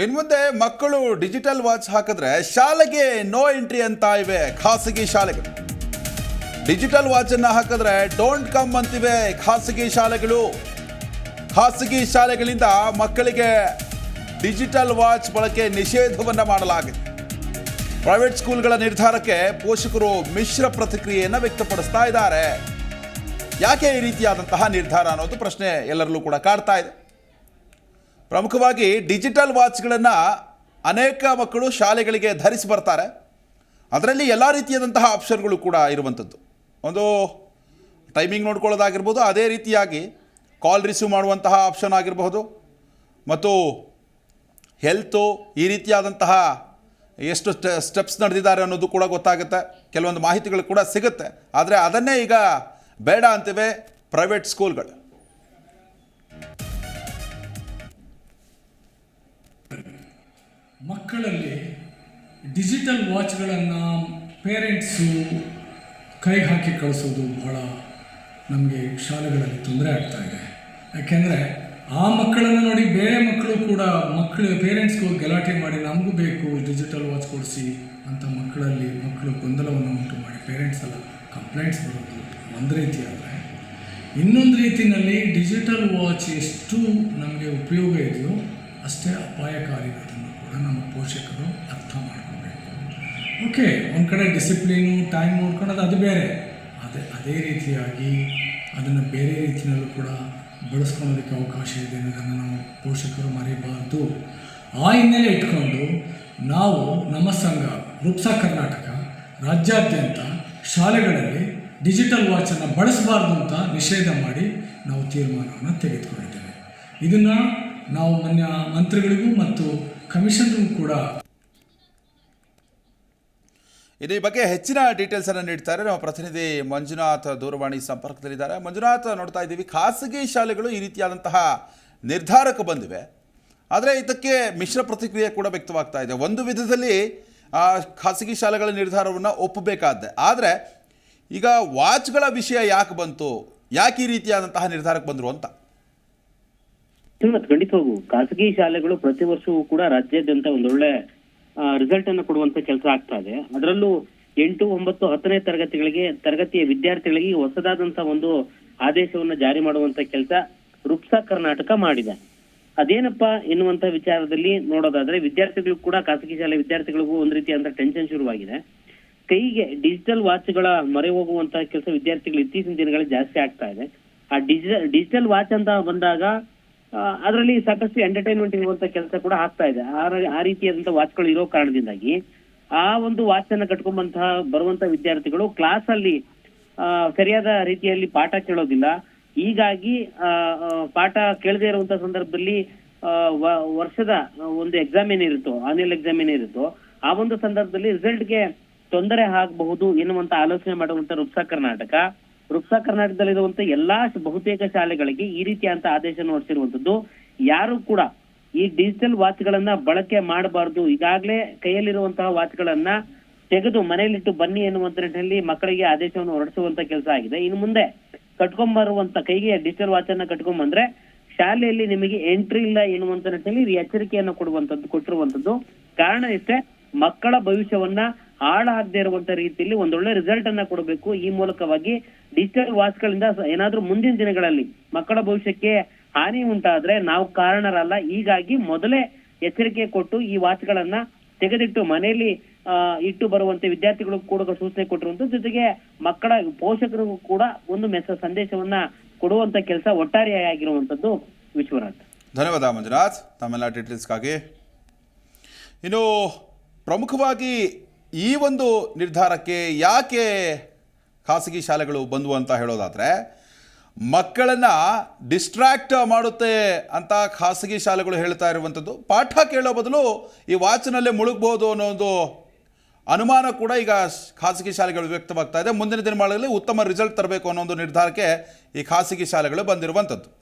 ಇನ್ನು ಮುಂದೆ ಮಕ್ಕಳು ಡಿಜಿಟಲ್ ವಾಚ್ ಹಾಕಿದ್ರೆ ಶಾಲೆಗೆ ನೋ ಎಂಟ್ರಿ ಅಂತ ಇವೆ, ಖಾಸಗಿ ಶಾಲೆಗಳು. ಡಿಜಿಟಲ್ ವಾಚನ್ನು ಹಾಕಿದ್ರೆ ಡೋಂಟ್ ಕಮ್ ಅಂತಿವೆ, ಖಾಸಗಿ ಶಾಲೆಗಳು. ಖಾಸಗಿ ಶಾಲೆಗಳಿಂದ ಮಕ್ಕಳಿಗೆ ಡಿಜಿಟಲ್ ವಾಚ್ ಬಳಕೆ ನಿಷೇಧವನ್ನು ಮಾಡಲಾಗಿದೆ. ಪ್ರೈವೇಟ್ ಸ್ಕೂಲ್ಗಳ ನಿರ್ಧಾರಕ್ಕೆ ಪೋಷಕರು ಮಿಶ್ರ ಪ್ರತಿಕ್ರಿಯೆಯನ್ನು ವ್ಯಕ್ತಪಡಿಸ್ತಾ ಇದ್ದಾರೆ. ಯಾಕೆ ಈ ರೀತಿಯಾದಂತಹ ನಿರ್ಧಾರ ಅನ್ನೋದು ಪ್ರಶ್ನೆ ಎಲ್ಲರಲ್ಲೂ ಕೂಡ ಕಾಡ್ತಾ ಇದೆ. ಪ್ರಮುಖವಾಗಿ ಡಿಜಿಟಲ್ ವಾಚ್ಗಳನ್ನು ಅನೇಕ ಮಕ್ಕಳು ಶಾಲೆಗಳಿಗೆ ಧರಿಸಿ ಬರ್ತಾರೆ. ಅದರಲ್ಲಿ ಎಲ್ಲ ರೀತಿಯಾದಂತಹ ಆಪ್ಷನ್ಗಳು ಕೂಡ ಇರುವಂಥದ್ದು ಒಂದು ಟೈಮಿಂಗ್ ನೋಡ್ಕೊಳ್ಳೋದಾಗಿರ್ಬೋದು, ಅದೇ ರೀತಿಯಾಗಿ ಕಾಲ್ ರಿಸೀವ್ ಮಾಡುವಂತಹ ಆಪ್ಷನ್ ಆಗಿರಬಹುದು. ಮತ್ತು ಹೆಲ್ತು ಈ ರೀತಿಯಾದಂತಹ ಎಷ್ಟು ಸ್ಟೆಪ್ಸ್ ನಡೆದಿದ್ದಾರೆ ಅನ್ನೋದು ಕೂಡ ಗೊತ್ತಾಗುತ್ತೆ. ಕೆಲವೊಂದು ಮಾಹಿತಿಗಳು ಕೂಡ ಸಿಗುತ್ತೆ. ಆದರೆ ಅದನ್ನೇ ಈಗ ಬೇಡ ಅಂತಿವೆ ಪ್ರೈವೇಟ್ ಸ್ಕೂಲ್ಗಳು. ಮಕ್ಕಳಲ್ಲಿ ಡಿಜಿಟಲ್ ವಾಚ್ಗಳನ್ನು ಪೇರೆಂಟ್ಸು ಕೈಗೆ ಹಾಕಿ ಕಳಿಸೋದು ಬಹಳ ನಮಗೆ ಶಾಲೆಗಳಲ್ಲಿ ತೊಂದರೆ ಆಗ್ತಾ ಇದೆ. ಯಾಕೆಂದರೆ ಆ ಮಕ್ಕಳನ್ನು ನೋಡಿ ಬೇರೆ ಮಕ್ಕಳು ಕೂಡ ಮಕ್ಕಳು ಪೇರೆಂಟ್ಸ್ಗೂ ಗಲಾಟೆ ಮಾಡಿ ನಮಗೂ ಬೇಕು ಡಿಜಿಟಲ್ ವಾಚ್ ಕೊಡಿಸಿ ಅಂತ ಮಕ್ಕಳಲ್ಲಿ ಮಕ್ಕಳು ಗೊಂದಲವನ್ನು ಉಂಟು ಮಾಡಿ ಪೇರೆಂಟ್ಸ್ ಎಲ್ಲ ಕಂಪ್ಲೇಂಟ್ಸ್ ಬರೋದು ಒಂದು ರೀತಿ ಆದರೆ ಇನ್ನೊಂದು ರೀತಿಯಲ್ಲಿ ಡಿಜಿಟಲ್ ವಾಚ್ ಎಷ್ಟು ನಮಗೆ ಉಪಯೋಗ ಇದೆಯೋ ಅಷ್ಟೇ ಅಪಾಯಕಾರಿ ಅದನ್ನು ಕೂಡ ನಮ್ಮ ಪೋಷಕರು ಅರ್ಥ ಮಾಡ್ಕೋಬೇಕು. ಓಕೆ ಒಂದು ಕಡೆ ಡಿಸಿಪ್ಲೀನು ಟೈಮ್ ನೋಡ್ಕೊಳ್ಳೋದು ಅದು ಬೇರೆ. ಅದೇ ಅದೇ ರೀತಿಯಾಗಿ ಅದನ್ನು ಬೇರೆ ರೀತಿಯಲ್ಲೂ ಕೂಡ ಬಳಸ್ಕೊಳ್ಳೋದಕ್ಕೆ ಅವಕಾಶ ಇದೆ ಅನ್ನೋದನ್ನು ನಾವು ಪೋಷಕರು ಮರೆಯಬಾರ್ದು ಆ ಹಿನ್ನೆಲೆ ಇಟ್ಕೊಂಡು ನಾವು ನಮ್ಮ ಸಂಘ ರೂಪ್ಸಾ ಕರ್ನಾಟಕ ರಾಜ್ಯಾದ್ಯಂತ ಶಾಲೆಗಳಲ್ಲಿ ಡಿಜಿಟಲ್ ವಾಚನ್ನು ಬಳಸಬಾರ್ದು ಅಂತ ನಿಷೇಧ ಮಾಡಿ ನಾವು ತೀರ್ಮಾನವನ್ನು ತೆಗೆದುಕೊಂಡಿದ್ದೇವೆ. ಇದನ್ನು ನಾವು ಮಾನ್ಯ ಮಂತ್ರಿಗಳಿಗೂ ಮತ್ತು ಕಮಿಷನ್ಗೂ ಕೂಡ ಇದೇ ಬಗ್ಗೆ ಹೆಚ್ಚಿನ ಡೀಟೇಲ್ಸ್ ಅನ್ನು ನೀಡ್ತಾರೆ ನಮ್ಮ ಪ್ರತಿನಿಧಿ ಮಂಜುನಾಥ್ ದೂರವಾಣಿ ಸಂಪರ್ಕದಲ್ಲಿದ್ದಾರೆ. ಮಂಜುನಾಥ್ ನೋಡ್ತಾ ಇದ್ದೀವಿ, ಖಾಸಗಿ ಶಾಲೆಗಳು ಈ ರೀತಿಯಾದಂತಹ ನಿರ್ಧಾರಕ್ಕೆ ಬಂದಿವೆ. ಆದರೆ ಇದಕ್ಕೆ ಮಿಶ್ರ ಪ್ರತಿಕ್ರಿಯೆ ಕೂಡ ವ್ಯಕ್ತವಾಗ್ತಾ ಇದೆ. ಒಂದು ವಿಧದಲ್ಲಿ ಖಾಸಗಿ ಶಾಲೆಗಳ ನಿರ್ಧಾರವನ್ನು ಒಪ್ಪಬೇಕಾದ್ದೆ ಆದರೆ, ಈಗ ವಾಚ್ಗಳ ವಿಷಯ ಯಾಕೆ ಬಂತು? ಯಾಕೆ ಈ ರೀತಿಯಾದಂತಹ ನಿರ್ಧಾರಕ್ಕೆ ಬಂದರು ಅಂತ? ಶ್ರೀಮತ್ ಹೋಗು. ಖಾಸಗಿ ಶಾಲೆಗಳು ಪ್ರತಿ ವರ್ಷವೂ ಕೂಡ ರಾಜ್ಯಾದ್ಯಂತ ಒಂದೊಳ್ಳೆ ರಿಸಲ್ಟ್ ಅನ್ನು ಕೊಡುವಂತ ಕೆಲಸ ಆಗ್ತಾ ಇದೆ. ಅದರಲ್ಲೂ ಎಂಟು, ಒಂಬತ್ತು, ಹತ್ತನೇ ತರಗತಿಗಳಿಗೆ, ತರಗತಿಯ ವಿದ್ಯಾರ್ಥಿಗಳಿಗೆ ಹೊಸದಾದಂತ ಒಂದು ಆದೇಶವನ್ನ ಜಾರಿ ಮಾಡುವಂತ ಕೆಲಸ ರುಪ್ಸಾ ಕರ್ನಾಟಕ ಮಾಡಿದೆ. ಅದೇನಪ್ಪ ಎನ್ನುವಂತ ವಿಚಾರದಲ್ಲಿ ನೋಡೋದಾದ್ರೆ ವಿದ್ಯಾರ್ಥಿಗಳು ಕೂಡ, ಖಾಸಗಿ ಶಾಲೆ ವಿದ್ಯಾರ್ಥಿಗಳಿಗೂ ಒಂದ್ ರೀತಿಯಾದಂತ ಟೆನ್ಷನ್ ಶುರುವಾಗಿದೆ. ಕೈಗೆ ಡಿಜಿಟಲ್ ವಾಚ್ಗಳ ಮೊರೆ ಹೋಗುವಂತಹ ಕೆಲಸ ವಿದ್ಯಾರ್ಥಿಗಳು ಇತ್ತೀಚಿನ ದಿನಗಳಲ್ಲಿ ಜಾಸ್ತಿ ಆಗ್ತಾ ಇದೆ. ಆ ಡಿಜಿಟಲ್ ಡಿಜಿಟಲ್ ವಾಚ್ ಅಂತ ಬಂದಾಗ ಅದರಲ್ಲಿ ಸಾಕಷ್ಟು ಎಂಟರ್ಟೈನ್ಮೆಂಟ್ ಇರುವಂತ ಕೆಲಸ ಕೂಡ ಆಗ್ತಾ ಇದೆ. ಆ ರೀತಿಯಾದಂತ ಆ ರೀತಿಯಾದಂತಹ ವಾಚ್ಗಳು ಇರೋ ಕಾರಣದಿಂದಾಗಿ ಆ ಒಂದು ವಾಚ್ ಅನ್ನ ಕಟ್ಕೊಂಬಂತಹ ಬರುವಂತ ವಿದ್ಯಾರ್ಥಿಗಳು ಕ್ಲಾಸ್ ಅಲ್ಲಿ ಸರಿಯಾದ ರೀತಿಯಲ್ಲಿ ಪಾಠ ಕೇಳೋದಿಲ್ಲ. ಹೀಗಾಗಿ ಪಾಠ ಕೇಳದೇ ಇರುವಂತ ಸಂದರ್ಭದಲ್ಲಿ ವರ್ಷದ ಒಂದು ಎಕ್ಸಾಮ್ ಏನಿರುತ್ತೋ ಆನ್ಯಲ್ ಎಕ್ಸಾಮ್ ಏನಿರುತ್ತೋ ಆ ಒಂದು ಸಂದರ್ಭದಲ್ಲಿ ರಿಸಲ್ಟ್ಗೆ ತೊಂದರೆ ಆಗಬಹುದು ಎನ್ನುವಂತ ಆಲೋಚನೆ ಮಾಡುವಂತ ರುಪ್ಸಾ ಕರ್ನಾಟಕ. ರುಪ್ಸಾ ಕರ್ನಾಟಕದಲ್ಲಿರುವಂತ ಎಲ್ಲಾ ಬಹುತೇಕ ಶಾಲೆಗಳಿಗೆ ಈ ರೀತಿಯಂತ ಆದೇಶ ಹೊರಡಿಸಿರುವಂತದ್ದು, ಯಾರು ಕೂಡ ಈ ಡಿಜಿಟಲ್ ವಾಚ್ಗಳನ್ನ ಬಳಕೆ ಮಾಡಬಾರದು. ಈಗಾಗಲೇ ಕೈಯಲ್ಲಿರುವಂತಹ ವಾಚ್ಗಳನ್ನ ತೆಗೆದು ಮನೆಯಲ್ಲಿಟ್ಟು ಬನ್ನಿ ಎನ್ನುವಂತ ನಿಟ್ಟಿನಲ್ಲಿ ಮಕ್ಕಳಿಗೆ ಆದೇಶವನ್ನು ಹೊರಡಿಸುವಂತ ಕೆಲಸ ಆಗಿದೆ. ಇನ್ನು ಮುಂದೆ ಕಟ್ಕೊಂಬರುವಂತ ಕೈಗೆ ಡಿಜಿಟಲ್ ವಾಚ್ ಅನ್ನ ಕಟ್ಕೊಂಡ್ಬಂದ್ರೆ ಶಾಲೆಯಲ್ಲಿ ನಿಮಗೆ ಎಂಟ್ರಿ ಇಲ್ಲ ಎನ್ನುವಂತ ನಿಟ್ಟಿನಲ್ಲಿ ಎಚ್ಚರಿಕೆಯನ್ನು ಕೊಡುವಂತದ್ದು, ಕೊಟ್ಟಿರುವಂತದ್ದು. ಕಾರಣ ಇಷ್ಟೇ, ಮಕ್ಕಳ ಭವಿಷ್ಯವನ್ನ ಹಾಳಾಗದೆ ಇರುವಂತ ರೀತಿಯಲ್ಲಿ ಒಂದೊಳ್ಳೆ ರಿಸಲ್ಟ್ ಅನ್ನ ಕೊಡಬೇಕು. ಈ ಮೂಲಕವಾಗಿ ಡಿಜಿಟಲ್ ವಾಚ್ಗಳಿಂದ ಗಳಿಂದ ಏನಾದ್ರೂ ಮುಂದಿನ ದಿನಗಳಲ್ಲಿ ಮಕ್ಕಳ ಭವಿಷ್ಯಕ್ಕೆ ಹಾನಿ ಉಂಟಾದ್ರೆ ನಾವು ಕಾರಣರಲ್ಲ. ಹೀಗಾಗಿ ಮೊದಲೇ ಎಚ್ಚರಿಕೆ ಕೊಟ್ಟು ಈ ವಾಚ್ಗಳನ್ನ ತೆಗೆದಿಟ್ಟು ಮನೆಯಲ್ಲಿ ಇಟ್ಟು ಬರುವಂತೆ ವಿದ್ಯಾರ್ಥಿಗಳು ಕೂಡ ಸೂಚನೆ ಕೊಟ್ಟಿರುವಂತ ಜೊತೆಗೆ ಮಕ್ಕಳ ಪೋಷಕರಿಗೂ ಕೂಡ ಒಂದು ಮೆಸ ಸಂದೇಶವನ್ನ ಕೊಡುವಂತ ಕೆಲಸ ಒಟ್ಟಾರೆಯಾಗಿರುವಂತದ್ದು ವಿಶ್ವನಾಥ್. ಧನ್ಯವಾದ ಮಂಜುನಾಥ್. ತಮ್ಮೆಲ್ಲ ಡೀಟೇಲ್ಸ್ಗಾಗಿ ಇನ್ನು ಪ್ರಮುಖವಾಗಿ ಈ ಒಂದು ನಿರ್ಧಾರಕ್ಕೆ ಯಾಕೆ ಖಾಸಗಿ ಶಾಲೆಗಳು ಬಂದವು ಅಂತ ಹೇಳೋದಾದರೆ, ಮಕ್ಕಳನ್ನು ಡಿಸ್ಟ್ರ್ಯಾಕ್ಟ್ ಮಾಡುತ್ತೆ ಅಂತ ಖಾಸಗಿ ಶಾಲೆಗಳು ಹೇಳ್ತಾ ಇರುವಂಥದ್ದು. ಪಾಠ ಕೇಳೋ ಬದಲು ಈ ವಾಚ್ನಲ್ಲೇ ಮುಳುಗ್ಬೋದು ಅನ್ನೋ ಒಂದು ಅನುಮಾನ ಕೂಡ ಈಗ ಖಾಸಗಿ ಶಾಲೆಗಳು ವ್ಯಕ್ತವಾಗ್ತಾ ಇದೆ. ಮುಂದಿನ ದಿನಮಾನಗಳಲ್ಲಿ ಉತ್ತಮ ರಿಸಲ್ಟ್ ತರಬೇಕು ಅನ್ನೋ ಒಂದು ನಿರ್ಧಾರಕ್ಕೆ ಈ ಖಾಸಗಿ ಶಾಲೆಗಳು ಬಂದಿರುವಂಥದ್ದು.